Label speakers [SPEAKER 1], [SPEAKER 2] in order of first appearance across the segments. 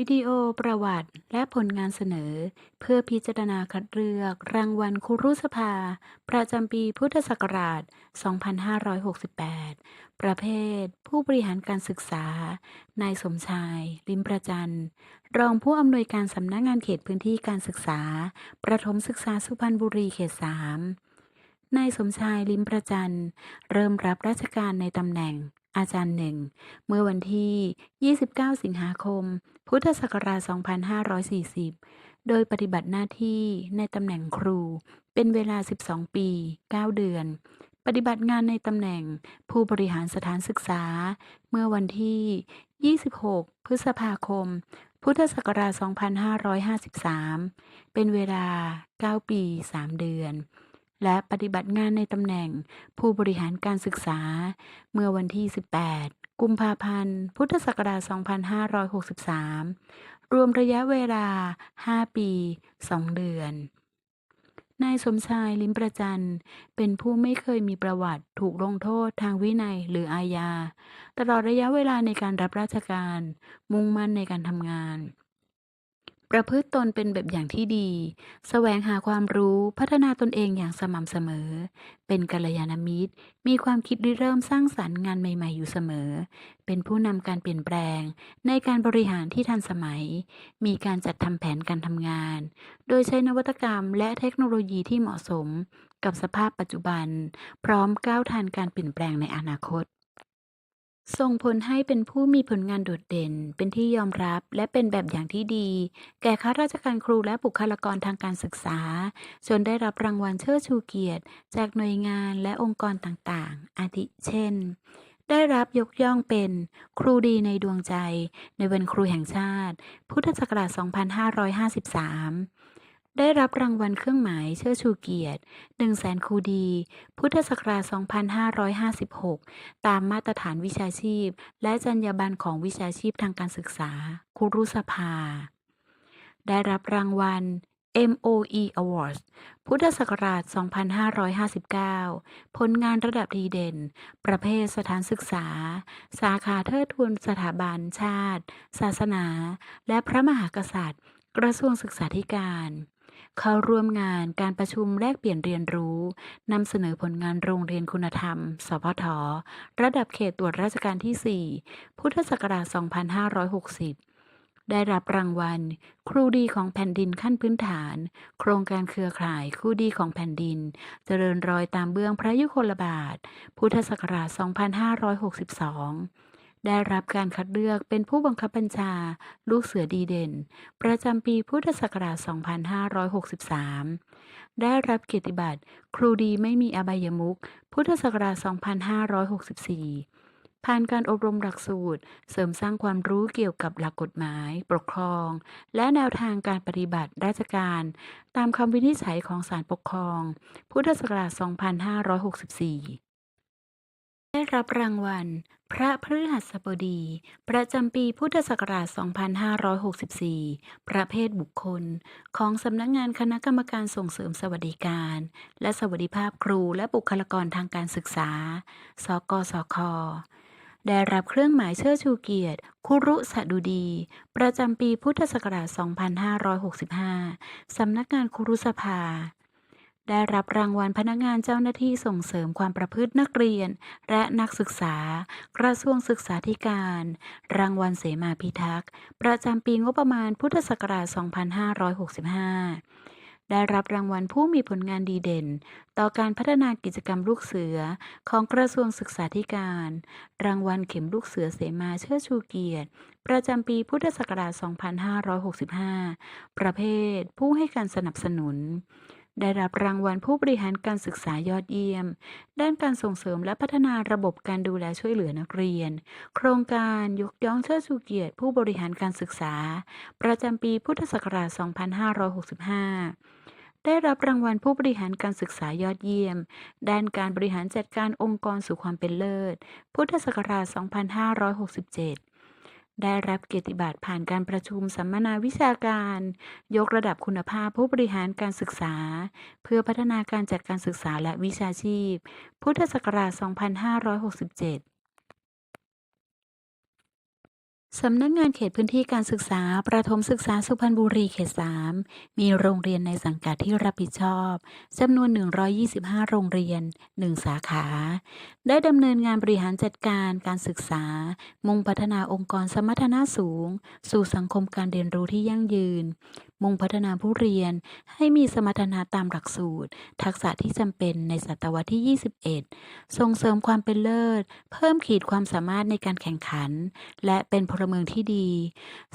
[SPEAKER 1] วิดีโอประวัติและผลงานเสนอ เพื่อพิจารณาคัดเลือก รางวัลครูสภา ประจำปีพุทธศักราช 2568 ประเภท ผู้บริหารการศึกษา นายสมชาย ลิมประจัน รองผู้อำนวยการสำนักงานเขตพื้นที่การศึกษา ประถมศึกษาสุพรรณบุรีเขต 3นายสมชายลิมประจัน เริ่มรับราชการในตำแหน่ง อาจารย์หนึ่ง เมื่อวันที่ 29 สิงหาคม พุทธศักราช 2540 โดยปฏิบัติหน้าที่ในตำแหน่งครู เป็นเวลา 12 ปี 9 เดือน ปฏิบัติงานในตำแหน่งผู้บริหารสถานศึกษา เมื่อวันที่ 26 พฤษภาคม พุทธศักราช 2553 เป็นเวลา 9 ปี 3 เดือน และปฏิบัติงานในตำแหน่งผู้บริหารการศึกษา เมื่อวันที่ 18 กุมภาพันธ์ พุทธศักราช 2563 รวมระยะเวลา 5 ปี 2 เดือนนายสมชายลิ้มประจันเป็นผู้ไม่เคยมีประวัติถูกลงโทษทางวินัยหรืออาญา ตลอดระยะเวลาในการรับราชการ มุ่งมั่นในการทำงาน ประพฤติตนเป็นแบบอย่างที่ดีแสวงหาความรู้พัฒนาตนเองอย่างสม่ำเสมอ เป็นกัลยาณมิตร มีความคิดริเริ่มสร้างสรรค์งานใหม่ๆอยู่เสมอ เป็นผู้นำการเปลี่ยนแปลง ในการบริหารที่ทันสมัย มีการจัดทำแผนการทำงาน โดยใช้นวัตกรรมและเทคโนโลยีที่เหมาะสม กับสภาพปัจจุบัน พร้อมก้าวทันการเปลี่ยนแปลงในอนาคต ส่งผลให้เป็นผู้มีผลงานโดดเด่น เป็นที่ยอมรับและเป็นแบบอย่างที่ดี แก่ข้าราชการครูและบุคลากรทางการศึกษา จนได้รับรางวัลเชิดชูเกียรติ จากหน่วยงานและองค์กรต่างๆ อาทิเช่น ได้รับยกย่องเป็นครูดีในดวงใจ ในวันครูแห่งชาติ พุทธศักราช 2553 ได้รับรางวัลเครื่องหมายเชิดชูเกียรติ 1 แสนคูดี พุทธศักราช 2556 ตามมาตรฐานวิชาชีพ และจรรยาบรรณของวิชาชีพทางการศึกษา คุรุสภา ได้รับรางวัล MOE Awards พุทธศักราช 2559 ผลงานระดับดีเด่น ประเภทสถานศึกษา สาขาเทิดทูนสถาบันชาติ ศาสนา และพระมหากษัตริย์ กระทรวงศึกษาธิการ เข้าร่วมงานการประชุมแลกเปลี่ยนเรียนรู้นำเสนอผลงานโรงเรียนคุณธรรม สพท ระดับเขตตรวจราชการที่ 4 พุทธศักราช 2560ได้รับรางวัล ครูดีของแผ่นดินขั้นพื้นฐาน โครงการเครือข่ายครูดีของแผ่นดิน เจริญรอยตามเบื้องพระยุคลบาท พุทธศักราช 2562 ได้รับการคัดเลือกเป็นผู้บังคับบัญชา ลูกเสือดีเด่น ประจำปีพุทธศักราช 2563 ได้รับเกียรติบัตรครูดีไม่มีอบายมุขพุทธศักราช 2564 ผ่านการอบรมหลักสูตร เสริมสร้างความรู้เกี่ยวกับหลักกฎหมาย ปกครอง และแนวทางการปฏิบัติราชการ ตามคำวินิจฉัยของศาลปกครอง พุทธศักราช 2564ได้รับรางวัล พระพฤหัสบดี ประจำปีพุทธศักราช 2564 ประเภทบุคคล ของสำนักงานคณะกรรมการส่งเสริมสวัสดิการ และสวัสดิภาพครูและบุคลากรทางการศึกษา สกสค ได้รับเครื่องหมายเชิดชูเกียรติ คุรุสดุดี ประจำปีพุทธศักราช 2565 สำนักงานคุรุสภา ได้รับรางวัลพนักงานเจ้าหน้าที่ส่งเสริมความประพฤตินักเรียน และนักศึกษา กระทรวงศึกษาธิการ รางวัลเสมาพิทักษ์ ประจำปีงบประมาณพุทธศักราช 2565 ได้รับรางวัลผู้มีผลงานดีเด่น ต่อการพัฒนากิจกรรมลูกเสือของกระทรวงศึกษาธิการ รางวัลเข็มลูกเสือเสมาเชิดชูเกียรติ ประจำปีพุทธศักราช 2565 ประเภทผู้ให้การสนับสนุน ได้รับรางวัลผู้บริหารการศึกษายอดเยี่ยม ด้านการส่งเสริมและพัฒนาระบบการดูแลช่วยเหลือนักเรียน โครงการยกย่องเชิดชูเกียรติผู้บริหารการศึกษา ประจำปีพุทธศักราช 2565ได้รับรางวัลผู้บริหารการศึกษายอดเยี่ยม ด้านการบริหารจัดการองค์กรสู่ความเป็นเลิศ พุทธศักราช 2567 ได้รับเกียรติบัตรผ่านการประชุมสัมมนาวิชาการ ยกระดับคุณภาพผู้บริหารการศึกษา เพื่อพัฒนาการจัดการศึกษาและวิชาชีพ พุทธศักราช 2567 สำนักงานเขตพื้นที่การศึกษา ประถมศึกษาสุพรรณบุรีเขต 3 มีโรงเรียนในสังกัดที่รับผิดชอบจำนวน 125 โรงเรียน 1 สาขา ได้ดำเนินงานบริหารจัดการการศึกษา มุ่งพัฒนาองค์กรสมรรถนะสูง สู่สังคมการเรียนรู้ที่ยั่งยืนมุ่งพัฒนาผู้เรียนให้มีสมรรถนะตามหลักสูตร ทักษะที่จำเป็นในศตวรรษที่ 21 ส่งเสริมความเป็นเลิศ เพิ่มขีดความสามารถในการแข่งขัน และเป็นพลเมืองที่ดี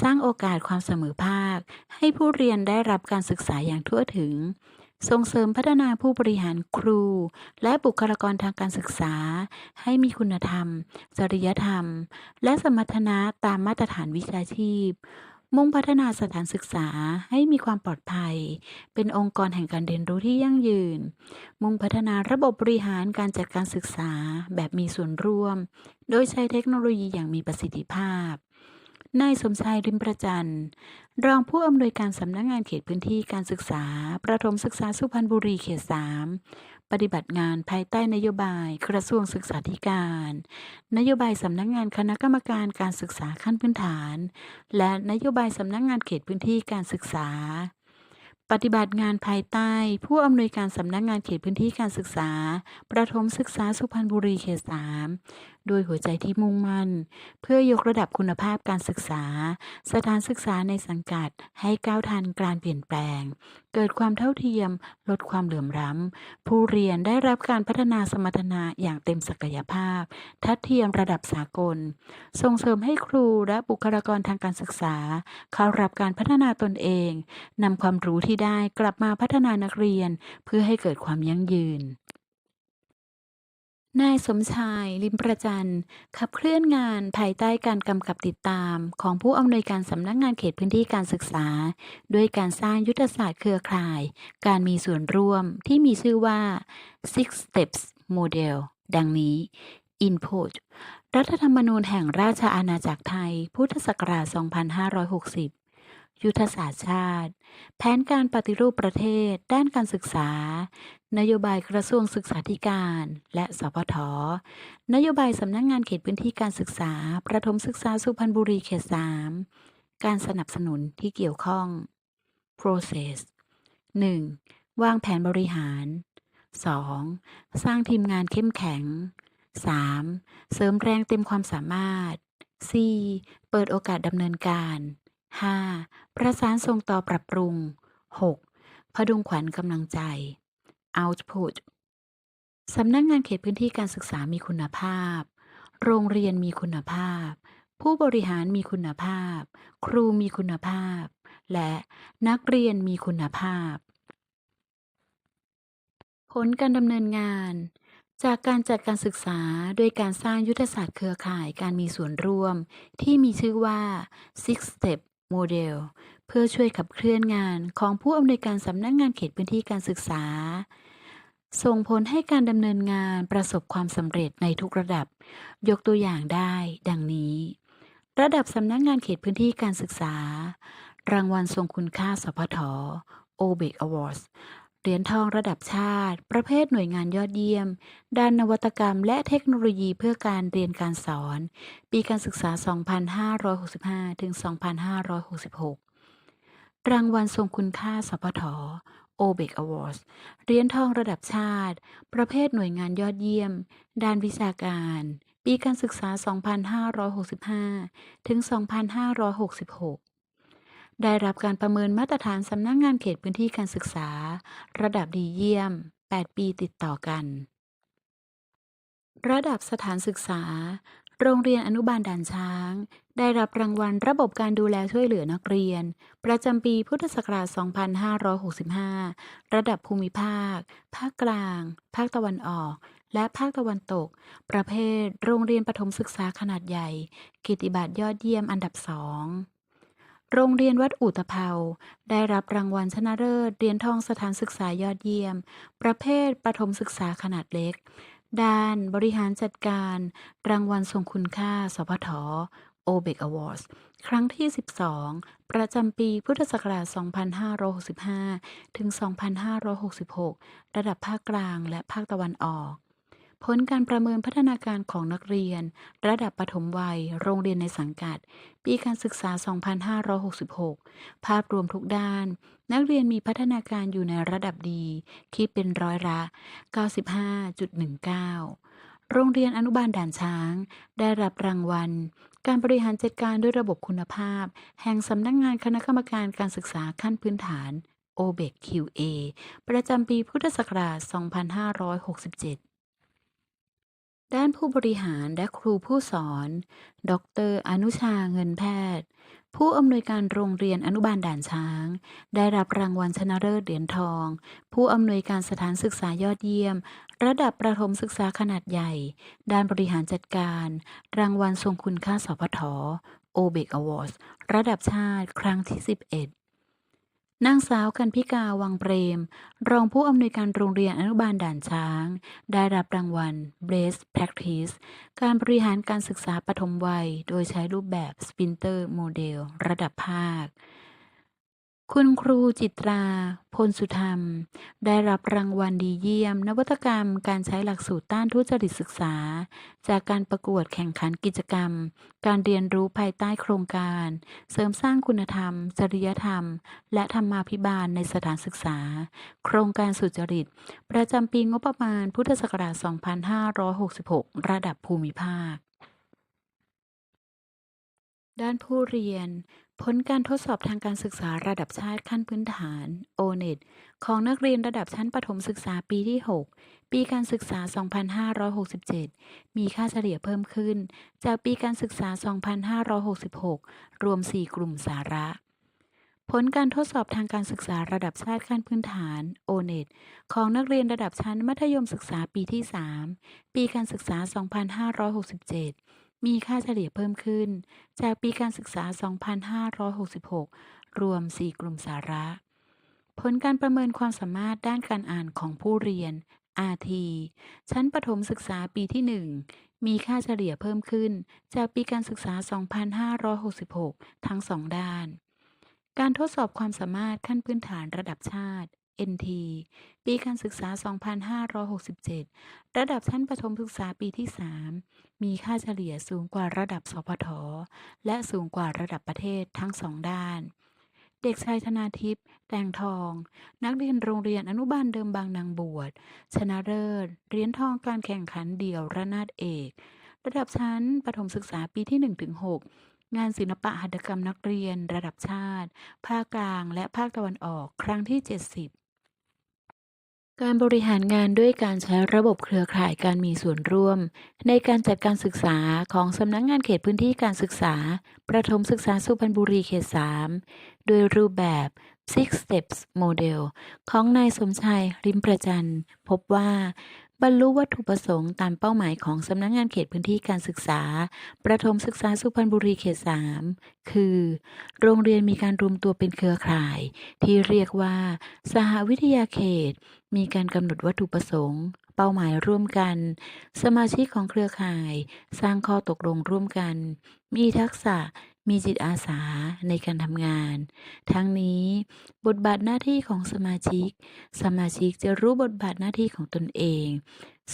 [SPEAKER 1] สร้างโอกาสความเสมอภาค ให้ผู้เรียนได้รับการศึกษาอย่างทั่วถึงส่งเสริมพัฒนาผู้บริหารครู และบุคลากรทางการศึกษา ให้มีคุณธรรม จริยธรรม และสมรรถนะตามมาตรฐานวิชาชีพ มุ่งพัฒนาสถานศึกษาให้มีความปลอดภัย เป็นองค์กรแห่งการเรียนรู้ที่ยั่งยืน มุ่งพัฒนาระบบบริหารการจัดการศึกษาแบบมีส่วนร่วม โดยใช้เทคโนโลยีอย่างมีประสิทธิภาพ นายสมชายริมประจันทร์รองผู้อำนวยการสำนักงานเขตพื้นที่การศึกษา ประถมศึกษาสุพรรณบุรีเขต3ปฏิบัติงานภายใต้นโยบายกระทรวงศึกษาธิการ นโยบายสำนักงานคณะกรรมการการศึกษาขั้นพื้นฐาน และนโยบายสำนักงานเขตพื้นที่การศึกษา ปฏิบัติงานภายใต้ ผู้อำนวยการสำนักงานเขตพื้นที่การศึกษา ประถมศึกษาสุพรรณบุรีเขต3โด้วยหัวใจที่มุ่งมั่น เพื่อยกระดับคุณภาพการศึกษา สถานศึกษาในสังกัดให้ก้าวทันการเปลี่ยนแปลง เกิดความเท่าเทียม ลดความเหลื่อมล้ำ ผู้เรียนได้รับการพัฒนาสมรรถนะอย่างเต็มศักยภาพ ทัดเทียมระดับสากล ส่งเสริมให้ครูและบุคลากรทางการศึกษา เข้ารับการพัฒนาตนเองนำความรู้ที่ได้กลับมาพัฒนานักเรียน เพื่อให้เกิดความยั่งยืน นายสมชาย ลิมประจันขับเคลื่อนงานภายใต้การกำกับติดตาม ของผู้อำนวยการสำนักงานเขตพื้นที่การศึกษา ด้วยการสร้างยุทธศาสตร์เครือข่าย การมีส่วนร่วมที่มีชื่อว่า Six Steps Model ดังนี้ Input รัฐธรรมนูญแห่งราชอาณาจักรไทย พุทธศักราช 2560 ยุทธศาสตร์ชาติ แผนการปฏิรูปประเทศ ด้านการศึกษา นโยบายกระทรวงศึกษาธิการ และสพทนโยบายสำนักงานเขตพื้นที่การศึกษา ประถมศึกษาสุพรรณบุรีเขต3การสนับสนุนที่เกี่ยวข้อง process 1. วางแผนบริหาร 2. สร้างทีมงานเข้มแข็ง 3. เสริมแรงเต็มความสามารถ 4. เปิดโอกาสดำเนินการ 5. ประสานส่งต่อปรับปรุง 6. พดุงขวัญกำลังใจ output สำนักงานเขตพื้นที่การศึกษามีคุณภาพ โรงเรียนมีคุณภาพ ผู้บริหารมีคุณภาพ ครูมีคุณภาพ และนักเรียนมีคุณภาพ ผลการดำเนินงาน จากการจัดการศึกษาโดยการสร้างยุทธศาสตร์เครือข่ายการมีส่วนร่วม ที่มีชื่อว่า Six Step โมเดล เพื่อช่วยขับเคลื่อนงานของผู้อำนวยการสำนักงานเขตพื้นที่การศึกษา ส่งผลให้การดำเนินงานประสบความสำเร็จในทุกระดับ ยกตัวอย่างได้ ดังนี้ ระดับสำนักงานเขตพื้นที่การศึกษา รางวัลทรงคุณค่าสพทโอเบกอวอร์ส เหรียญทองระดับชาติ ประเภทหน่วยงานยอดเยี่ยม ด้านนวัตกรรมและเทคโนโลยีเพื่อการเรียนการสอน ปีการศึกษา 2565 ถึง 2566 รางวัลทรงคุณค่าสพท o b e c Awards เหรียญทองระดับชาติ ประเภทหน่วยงานยอดเยี่ยม ด้านวิชาการ ปีการศึกษา 2565 ถึง 2566 ได้รับการประเมินมาตรฐานสำนักงานเขตพื้นที่การศึกษา ระดับดีเยี่ยม 8 ปีติดต่อกัน ระดับสถานศึกษา โรงเรียนอนุบาลด่านช้าง ได้รับรางวัลระบบการดูแลช่วยเหลือนักเรียน ประจำปีพุทธศักราช 2565 ระดับภูมิภาค ภาคกลาง ภาคตะวันออก และภาคตะวันตก ประเภท โรงเรียนประถมศึกษาขนาดใหญ่ กิตติบัตรยอดเยี่ยมอันดับสอง โรงเรียนวัดอุตภเปาได้รับรางวัลชนะเลิศเหรียญทองสถานศึกษายอดเยี่ยม ประเภทประถมศึกษาขนาดเล็ก ด้านบริหารจัดการ รางวัลทรงคุณค่า สพท o b e c Awards ครั้งที่ 12 ประจำปีพุทธศักราช 2565 ถึง 2566 ระดับภาคกลางและภาคตะวันออก ผลการประเมินพัฒนาการของนักเรียน ระดับประถมวัย โรงเรียนในสังกัด ปีการศึกษา 2566 ภาพรวมทุกด้าน นักเรียนมีพัฒนาการอยู่ในระดับดี คิดเป็นร้อยละ 95.19 โรงเรียนอนุบาลด่านช้าง ได้รับรางวัล การบริหารจัดการด้วยระบบคุณภาพ แห่งสำนักงานคณะกรรมการการศึกษาขั้นพื้นฐาน OBEQA ประจำปีพุทธศักราช 2567 ด้านผู้บริหารและครูผู้สอน ดร อนุชาเงินแพทย์ ผู้อำนวยการโรงเรียนอนุบาลด่านช้าง ได้รับรางวัลชนะเลิศเหรียญทอง ผู้อำนวยการสถานศึกษายอดเยี่ยม ระดับประถมศึกษาขนาดใหญ่ ด้านบริหารจัดการ รางวัลทรงคุณค่าสพท OBEC Awards ระดับชาติครั้งที่ 11 นางสาวกันพิกาวังเปรม รองผู้อำนวยการโรงเรียนอนุบาลด่านช้าง ได้รับรางวัล Best Practice การบริหารการศึกษาปฐมวัย โดยใช้รูปแบบ Spinter Model ระดับภาค คุณครูจิตรา พลสุธรรม ได้รับรางวัลดีเยี่ยม นวัตกรรมการใช้หลักสูตรต้านทุจริตศึกษา จากการประกวดแข่งขันกิจกรรม การเรียนรู้ภายใต้โครงการ เสริมสร้างคุณธรรม จริยธรรม และธรรมาภิบาลในสถานศึกษา โครงการสุจริต ประจำปีงบประมาณพุทธศักราช 2566 ระดับภูมิภาค ด้านผู้เรียน ผลการทดสอบทางการศึกษาระดับชาติขั้นพื้นฐาน O-NET ของนักเรียนระดับชั้นประถมศึกษาปีที่ 6 ปีการศึกษา 2567 มีค่าเฉลี่ยเพิ่มขึ้น จากปีการศึกษา 2566 รวม 4 กลุ่มสาระ ผลการทดสอบทางการศึกษาระดับชาติขั้นพื้นฐาน O-NET ของนักเรียนระดับชั้นมัธยมศึกษาปีที่ 3 ปีการศึกษา 2567 มีค่าเฉลี่ยเพิ่มขึ้น จากปีการศึกษา 2566 รวม 4 กลุ่มสาระ ผลการประเมินความสามารถด้านการอ่านของผู้เรียน RT ชั้นประถมศึกษาปีที่ 1 มีค่าเฉลี่ยเพิ่มขึ้น จากปีการศึกษา 2566 ทั้ง 2 ด้าน การทดสอบความสามารถขั้นพื้นฐานระดับชาติ NT ปีการศึกษา 2567 ระดับชั้นประถมศึกษาปีที่ 3 มีค่าเฉลี่ยสูงกว่าระดับสพท และสูงกว่าระดับประเทศทั้งสองด้าน เด็กชายธนาทิพย์แตงทอง นักเรียนโรงเรียนอนุบาลเดิมบางนางบวช ชนะเลิศเหรียญทองการแข่งขันเดี่ยวระนาดเอก ระดับชั้นประถมศึกษาปีที่ 1-6งานศิลปะหัตถกรรมนักเรียนระดับชาติ ภาคกลางและภาคตะวันออกครั้งที่ 70 การบริหารงานด้วยการใช้ระบบเครือข่ายการมีส่วนร่วม ในการจัดการศึกษาของสำนักงงานเขตพื้นที่การศึกษา ประถมศึกษาสุพรรณบุรีเขต 3 โดยรูปแบบ Six Steps Model ของนายสมชายริมประจัน พบว่า บรรลุวัตถุประสงค์ตามเป้าหมายของสำนักงงานเขตพื้นที่การศึกษา ประถมศึกษาสุพรรณบุรีเขต 3 คือ โรงเรียนมีการรวมตัวเป็นเครือข่าย ที่เรียกว่า สหวิทยาเขต มีการกำหนดวัตถุประสงค์ เป้าหมายร่วมกัน สมาชิกของเครือข่าย สร้างข้อตกลงร่วมกัน มีทักษะ มีจิตอาสาในการทำงาน ทั้งนี้บทบาทหน้าที่ของสมาชิก สมาชิกจะรู้บทบาทหน้าที่ของตนเอง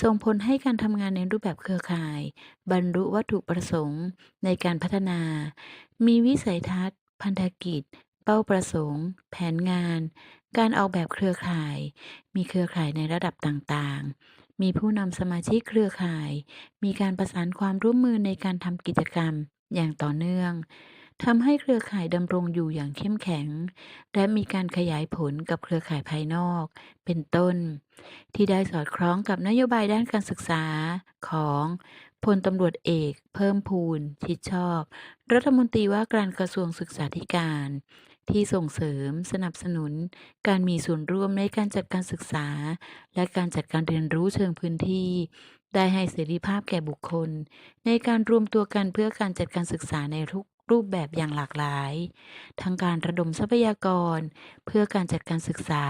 [SPEAKER 1] ส่งผลให้การทำงานในรูปแบบเครือข่าย บรรลุวัตถุประสงค์ในการพัฒนา มีวิสัยทัศน์ พันธกิจ เป้าประสงค์ แผนงาน การออกแบบเครือข่าย มีเครือข่ายในระดับต่างๆมีผู้นำสมาชิกเครือข่าย มีการประสานความร่วมมือในการทำกิจกรรม อย่างต่อเนื่องทำให้เครือข่ายดำรงอยู่อย่างเข้มแข็ง และมีการขยายผลกับเครือข่ายภายนอก เป็นต้น ที่ได้สอดคล้องกับนโยบายด้านการศึกษาของพลตำรวจเอก เพิ่มพูนชิดชอบ รัฐมนตรีว่าการกระทรวงศึกษาธิการ ที่ส่งเสริมสนับสนุน การมีส่วนร่วมในการจัดการศึกษา และการจัดการเรียนรู้เชิงพื้นที่ ได้ให้เสรีภาพแก่บุคคล ในการรวมตัวกันเพื่อการจัดการศึกษาในทุกรูปแบบอย่างหลากหลาย ทั้งการระดมทรัพยากร เพื่อการจัดการศึกษา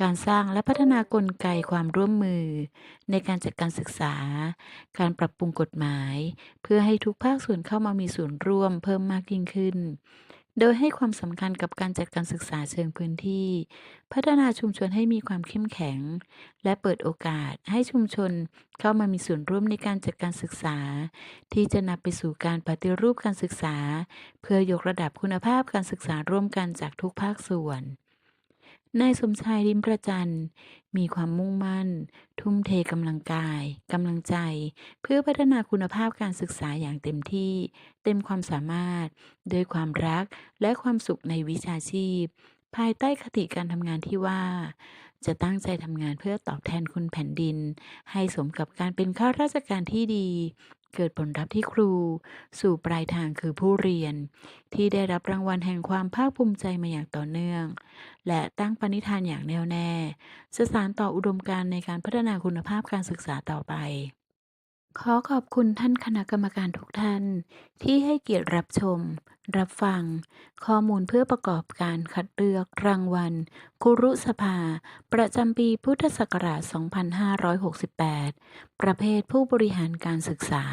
[SPEAKER 1] การสร้างและพัฒนากลไกความร่วมมือ ในการจัดการศึกษา การปรับปรุงกฎหมาย เพื่อให้ทุกภาคส่วนเข้ามามีส่วนร่วมเพิ่มมากยิ่งขึ้น โดยให้ความสำคัญกับการจัดการศึกษาเชิงพื้นที่ พัฒนาชุมชนให้มีความเข้มแข็ง และเปิดโอกาสให้ชุมชนเข้ามามีส่วนร่วมในการจัดการศึกษา ที่จะนำไปสู่การปฏิรูปการศึกษา เพื่อยกระดับคุณภาพการศึกษาร่วมกันจากทุกภาคส่วน นายสมชายลิ้มประจันมีความมุ่งมั่น ทุ่มเทกำลังกายกำลังใจ เพื่อพัฒนาคุณภาพการศึกษาอย่างเต็มที่ เต็มความสามารถ ด้วยความรักและความสุขในวิชาชีพ ภายใต้คติการทำงานที่ว่า จะตั้งใจทำงานเพื่อตอบแทนคุณแผ่นดิน ให้สมกับการเป็นข้าราชการที่ดี เกิดผลลัพธ์ที่ครู สู่ปลายทางคือผู้เรียน ที่ได้รับรางวัลแห่งความภาคภูมิใจมาอย่างต่อเนื่อง และตั้งปณิธานอย่างแน่วแน่สสานต่ออุดมการณ์ในการพัฒนาคุณภาพการศึกษาต่อไป ขอขอบคุณท่านคณะกรรมการทุกท่าน ที่ให้เกียรติรับชม รับฟัง ข้อมูลเพื่อประกอบการคัดเลือกรางวัลคุรุสภา ประจำปีพุทธศักราช 2568 ประเภทผู้บริหารการศึกษา